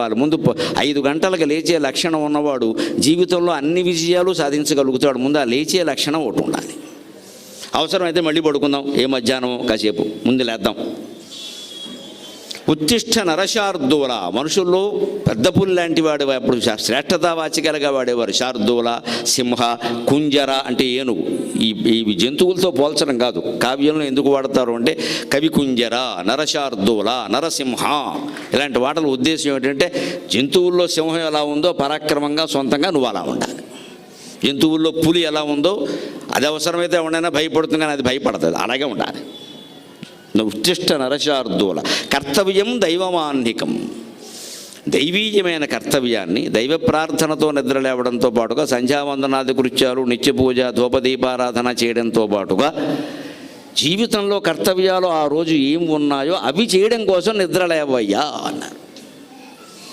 వాళ్ళ. ముందు ఐదు గంటలకు లేచే లక్షణం ఉన్నవాడు జీవితంలో అన్ని విజయాలు సాధించగలుగుతాడు. ముందు ఆ లేచే లక్షణం ఒకటి ఉండాలి. అవసరమైతే మళ్ళీ పడుకుందాం. ఏ మధ్యాహ్నం? కాసేపు. ముందు లేద్దాం. ఉత్తిష్ట నరశార్దూల. మనుషుల్లో పెద్ద పులి లాంటి వాడు అప్పుడు శా- శ్రేష్టతావాచికలుగా వాడేవారు. శార్దూల సింహ కుంజర అంటే ఏనుగు. ఈ ఇవి జంతువులతో పోల్చడం కాదు. కావ్యంలో ఎందుకు వాడతారు అంటే కవికుంజర నరశార్దుల నరశార్దూల నరసింహ ఇలాంటి వాటల ఉద్దేశం ఏంటంటే జంతువుల్లో సింహం ఎలా ఉందో పరాక్రమంగా సొంతంగా నువ్వు అలా ఉండాలి. జంతువుల్లో పులి ఎలా ఉందో అది అవసరమైతే ఎవరైనా భయపడుతుంది కానీ అది భయపడుతుంది. అలాగే ఉండాలి. ఉత్తిష్ట నరశార్దూల కర్తవ్యం దైవమాన్నికం. దైవీయమైన కర్తవ్యాన్ని దైవ ప్రార్థనతో నిద్ర లేవడంతో పాటుగా సంధ్యావందనాది కృత్యాలు నిత్య పూజ ధూపదీపారాధన చేయడంతో పాటుగా జీవితంలో కర్తవ్యాలు ఆ రోజు ఏం ఉన్నాయో అవి చేయడం కోసం నిద్ర లేవయ్యా అన్నారు